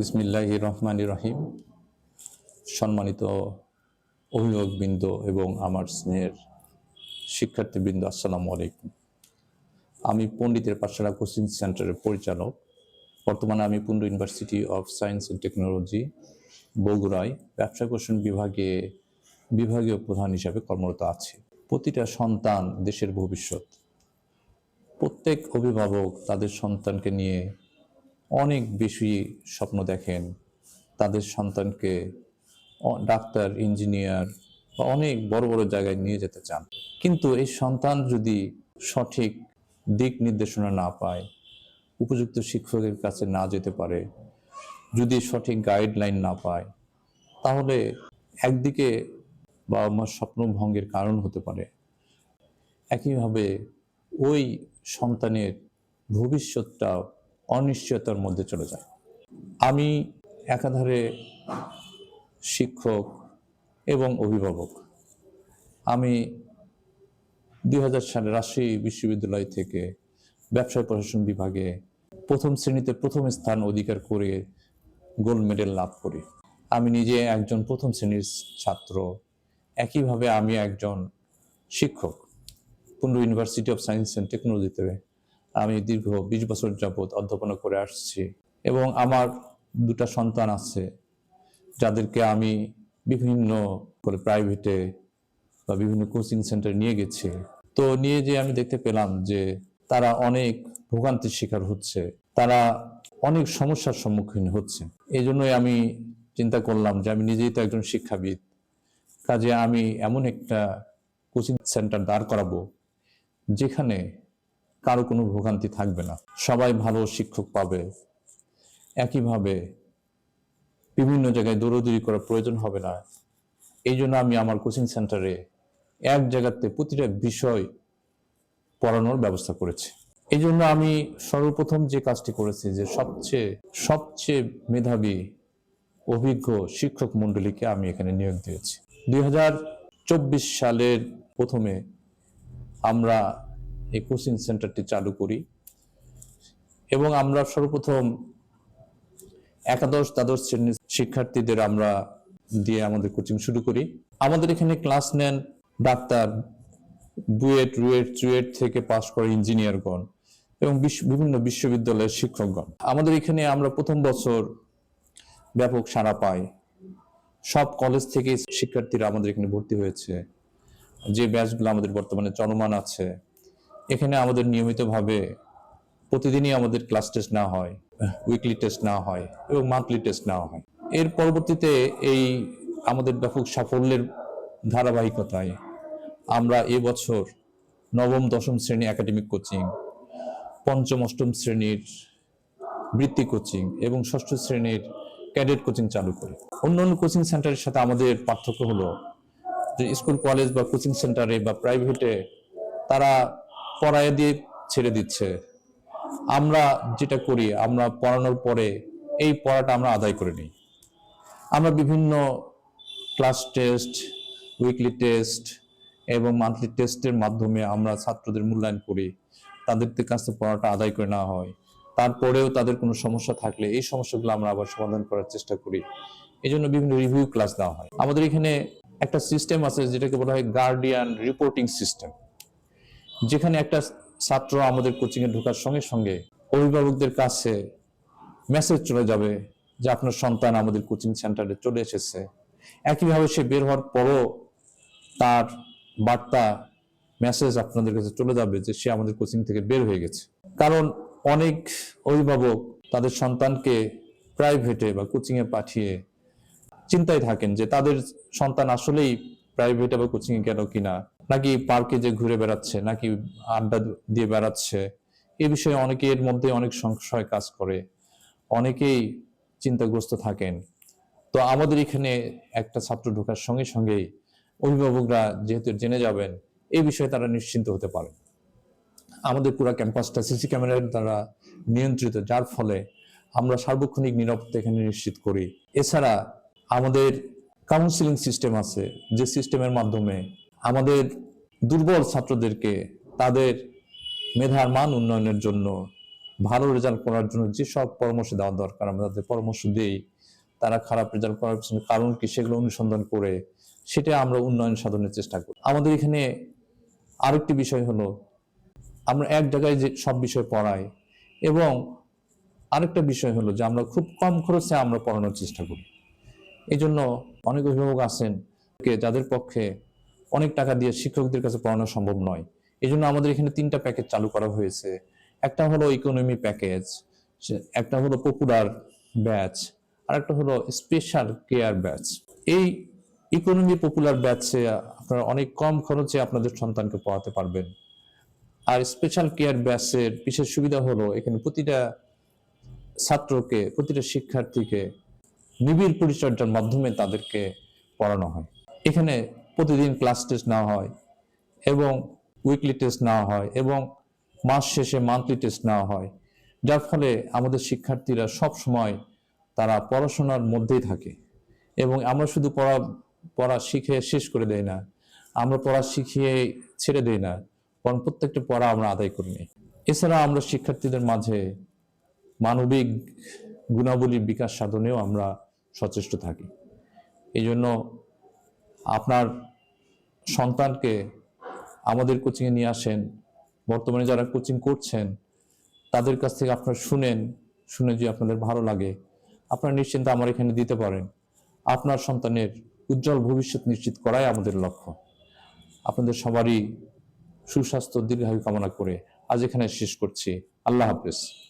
বিসমিল্লাহ রহমান রহিম সম্মানিত অভিভাবকবৃন্দ এবং আমার স্নেহের শিক্ষার্থীবৃন্দ, আসসালামু আলাইকুম। আমি পণ্ডিতের পাঠশালা কোচিং সেন্টারের পরিচালক। বর্তমানে আমি Pundra university of science and technology বগুড়ায় ব্যবসা কৌশল বিভাগে বিভাগীয় প্রধান হিসাবে কর্মরত আছি। প্রতিটা সন্তান দেশের ভবিষ্যৎ। প্রত্যেক অভিভাবক তাদের সন্তানকে নিয়ে অনেক বেশি স্বপ্ন দেখেন। তাদের সন্তানকে ডাক্তার, ইঞ্জিনিয়ার বা অনেক বড় বড় জায়গায় নিয়ে যেতে চান। কিন্তু এই সন্তান যদি সঠিক দিক নির্দেশনা না পায়, উপযুক্ত শিক্ষকের কাছে না যেতে পারে, যদি সঠিক গাইডলাইন না পায়, তাহলে একদিকে বাবা মার স্বপ্ন ভঙ্গের কারণ হতে পারে। একইভাবে ওই সন্তানের ভবিষ্যৎটা অনিশ্চয়তার মধ্যে চলে যায়। আমি একাধারে শিক্ষক এবং অভিভাবক। আমি দু হাজার সালে রাজশাহী বিশ্ববিদ্যালয় থেকে ব্যবসায় প্রশাসন বিভাগে প্রথম শ্রেণীতে প্রথম স্থান অধিকার করে গোল্ড মেডেল লাভ করি। আমি নিজে একজন প্রথম শ্রেণির ছাত্র। একইভাবে আমি একজন শিক্ষক। Pundra university of science and টেকনোলজিতে আমি দীর্ঘ বিশ বছর যাবৎ অধ্যাপনা করে আসছি এবং আমার দুটা সন্তান আছে যাদেরকে আমি বিভিন্ন করে প্রাইভেটে বা বিভিন্ন কোচিং সেন্টার নিয়ে গেছি। তো নিয়ে যে আমি দেখতে পেলাম যে তারা অনেক ভোগান্তির শিকার হচ্ছে, তারা অনেক সমস্যার সম্মুখীন হচ্ছে। এই জন্যই আমি চিন্তা করলাম যে আমি নিজেই তো একজন শিক্ষাবিদ, কাজে আমি এমন একটা কোচিং সেন্টার দাঁড় করাবো যেখানে কারও কোনো ভোগান্তি থাকবে না। সবাই ভালো শিক্ষক পাবে। একইভাবে বিভিন্ন জায়গায় দৌড়দৌড়ি করার প্রয়োজন হবে না। এই জন্য আমি আমার কোচিং সেন্টারে এক জায়গাতে প্রতিটা বিষয় পড়ানোর ব্যবস্থা করেছি। এই জন্য আমি সর্বপ্রথম যে কাজটি করেছি যে সবচেয়ে সবচেয়ে মেধাবী, অভিজ্ঞ শিক্ষক মণ্ডলীকে আমি এখানে নিয়োগ দিয়েছি। দু হাজার চব্বিশ সালের প্রথমে আমরা এই কোচিং সেন্টারটি চালু করি। এবং আমরা সর্বপ্রথম একাদশ, দ্বাদশ শ্রেণির শিক্ষার্থীদের আমরা দিয়ে আমাদের কোচিং শুরু করি। আমাদের এখানে ক্লাস নেন ডাক্তার বুয়েট, রুয়েট, চুয়েট থেকে পাশ করে ইঞ্জিনিয়ারগণ এবং বিভিন্ন বিশ্ববিদ্যালয়ের শিক্ষকগণ। আমাদের এখানে আমরা প্রথম বছর ব্যাপক সাড়া পাই। সব কলেজ থেকে শিক্ষার্থীরা আমাদের এখানে ভর্তি হয়েছে। যে ব্যাচগুলো আমাদের বর্তমানে চলমান আছে এখানে আমাদের নিয়মিতভাবে প্রতিদিনই আমাদের ক্লাস টেস্ট না হয় উইকলি টেস্ট না হয় এবং মান্থলি টেস্ট নেওয়া হয়। এর পরবর্তীতে এই আমাদের ব্যাপক সাফল্যের ধারাবাহিকতায় আমরা এবছর নবম, দশম শ্রেণি একাডেমিক কোচিং পঞ্চম, অষ্টম শ্রেণির বৃত্তি কোচিং এবং ষষ্ঠ শ্রেণির ক্যাডেট কোচিং চালু করি। অন্য অন্য কোচিং সেন্টারের সাথে আমাদের পার্থক্য হলো যে স্কুল কলেজ বা কোচিং সেন্টারে বা প্রাইভেটে তারা পড়ায় দিয়ে ছেড়ে দিচ্ছে। আমরা যেটা করি, আমরা পড়ানোর পরে এই পড়াটা আমরা আদায় করে নিই। আমরা বিভিন্ন ক্লাস টেস্ট, উইকলি টেস্ট এবং মান্থলি টেস্টের মাধ্যমে আমরা ছাত্রদের মূল্যায়ন করি। তাদের কাছ থেকে পড়াটা আদায় করে নেওয়া হয়। তারপরেও তাদের কোনো সমস্যা থাকলে এই সমস্যাগুলো আমরা আবার সমাধান করার চেষ্টা করি। এই জন্য বিভিন্ন রিভিউ ক্লাস দেওয়া হয়। আমাদের এখানে একটা সিস্টেম আছে যেটাকে বলা হয় গার্ডিয়ান রিপোর্টিং সিস্টেম যেখানে একটা ছাত্র আমাদের কোচিং এ ঢোকার সঙ্গে সঙ্গে অভিভাবকদের কাছে মেসেজ চলে যাবে যে আপনার সন্তান আমাদের কোচিং সেন্টারে চলে এসেছে। একইভাবে সে বের হওয়ার পরও তার বার্তা মেসেজ আপনাদের কাছে চলে যাবে যে সে আমাদের কোচিং থেকে বের হয়ে গেছে। কারণ অনেক অভিভাবক তাদের সন্তানকে প্রাইভেটে বা কোচিং এ পাঠিয়ে চিন্তায় থাকেন যে তাদের সন্তান আসলেই প্রাইভেটে বা কোচিং এ গেল কিনা। নাকি পার্কে যে ঘুরে বেড়াচ্ছে, নাকি আড্ডা দিয়ে বেড়াচ্ছে, এ বিষয়ে অনেকের মধ্যে অনেক সংশয় কাজ করে, অনেকেই চিন্তাগ্রস্ত থাকেন। তো আমাদের এখানে একটা ছাত্র ঢোকার সঙ্গে সঙ্গেই অভিভাবকরা যেহেতু জেনে যাবেন এই বিষয়ে তারা নিশ্চিন্ত হতে পারেন। আমাদের পুরো ক্যাম্পাসটা সিসি ক্যামেরার দ্বারা নিয়ন্ত্রিত, যার ফলে আমরা সার্বক্ষণিক নিরাপত্তা এখানে নিশ্চিত করি। এছাড়া আমাদের কাউন্সিলিং সিস্টেম আছে, যে সিস্টেমের মাধ্যমে আমাদের দুর্বল ছাত্রদেরকে তাদের মেধার মান উন্নয়নের জন্য, ভালো রেজাল্ট করার জন্য যেসব পরামর্শ দেওয়া দরকার, আমরা তাদের পরামর্শ দিই, তারা খারাপ রেজাল্ট করার পিছনে কারণ কি সেগুলো অনুসন্ধান করে সেটা আমরা উন্নয়ন সাধনের চেষ্টা করি। আমাদের এখানে আরেকটি বিষয় হলো, আমরা এক জায়গায় যে সব বিষয় পড়াই এবং আরেকটা বিষয় হলো যে আমরা খুব কম খরচে আমরা পড়ানোর চেষ্টা করি। এই জন্য অনেক অভিভাবক আছেন যাদের পক্ষে অনেক টাকা দিয়ে শিক্ষকদের কাছে পড়ানো সম্ভব নয়। এই জন্য আমাদের এখানে তিনটা প্যাকেজ চালু করা হয়েছে। একটা হলো ইকোনমি প্যাকেজ একটা হলো পপুলার ব্যাচ আর একটা হলো স্পেশাল কেয়ার ব্যাচ এই ইকোনমি পপুলার ব্যাচে আপনারা অনেক কম খরচে আপনাদের সন্তানকে পড়াতে পারবেন। আর স্পেশাল কেয়ার ব্যাচের বিশেষ সুবিধা হলো এখানে প্রতিটা ছাত্রকে, প্রতিটা শিক্ষার্থীকে নিবিড় পরিচর্যার মাধ্যমে তাদেরকে পড়ানো হয়। এখানে প্রতিদিন ক্লাস টেস্ট নেওয়া হয় এবং উইকলি টেস্ট নেওয়া হয় এবং মাস শেষে মান্থলি টেস্ট নেওয়া হয়। যার ফলে আমাদের শিক্ষার্থীরা সব সময় তারা পড়াশোনার মধ্যেই থাকে এবং আমরা শুধু পড়া পড়া শিখে শেষ করে দেই না, আমরা পড়া শিখিয়ে ছেড়ে দেই না কারণ প্রত্যেকটা পড়া আমরা আদায় করি নিই এছাড়া আমরা শিক্ষার্থীদের মাঝে মানবিক গুণাবলীর বিকাশ সাধনেও আমরা সচেষ্ট থাকি। এই জন্য আপনার সন্তানকে আমাদের কোচিংয়ে নিয়ে আসেন, বর্তমানে যারা কোচিং করছেন, তাদের কাছ থেকে আপনারা শুনেন, শুনে যে আপনাদের ভালো লাগে, আপনারা নিশ্চিন্তে আমার এখানে দিতে পারেন। আপনার সন্তানের উজ্জ্বল ভবিষ্যৎ নিশ্চিত করাই আমাদের লক্ষ্য। আপনাদের সবারই সুস্বাস্থ্য, দীর্ঘায়ু কামনা করে আজ এখানে শেষ করছি। আল্লাহ হাফেজ।